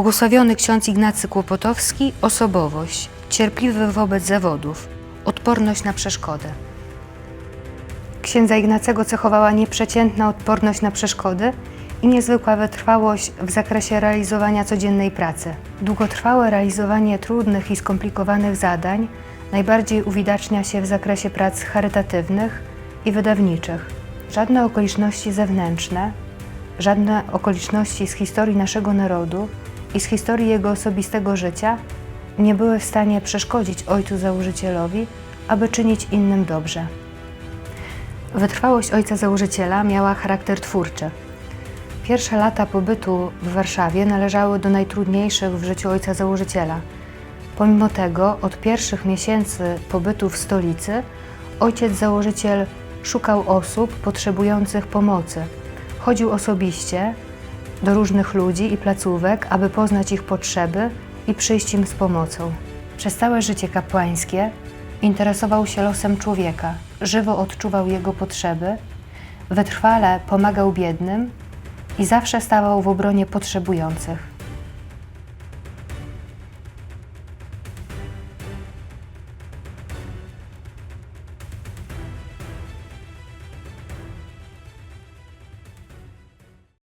Błogosławiony ksiądz Ignacy Kłopotowski osobowość, cierpliwy wobec zawodów, odporność na przeszkody. Księdza Ignacego cechowała nieprzeciętna odporność na przeszkody i niezwykła wytrwałość w zakresie realizowania codziennej pracy. Długotrwałe realizowanie trudnych i skomplikowanych zadań najbardziej uwidacznia się w zakresie prac charytatywnych i wydawniczych. Żadne okoliczności zewnętrzne, żadne okoliczności z historii naszego narodu i z historii jego osobistego życia nie były w stanie przeszkodzić ojcu założycielowi, aby czynić innym dobrze. Wytrwałość ojca założyciela miała charakter twórczy. Pierwsze lata pobytu w Warszawie należały do najtrudniejszych w życiu ojca założyciela. Pomimo tego, od pierwszych miesięcy pobytu w stolicy, ojciec założyciel szukał osób potrzebujących pomocy. Chodził osobiście do różnych ludzi i placówek, aby poznać ich potrzeby i przyjść im z pomocą. Przez całe życie kapłańskie interesował się losem człowieka, żywo odczuwał jego potrzeby, wytrwale pomagał biednym i zawsze stawał w obronie potrzebujących.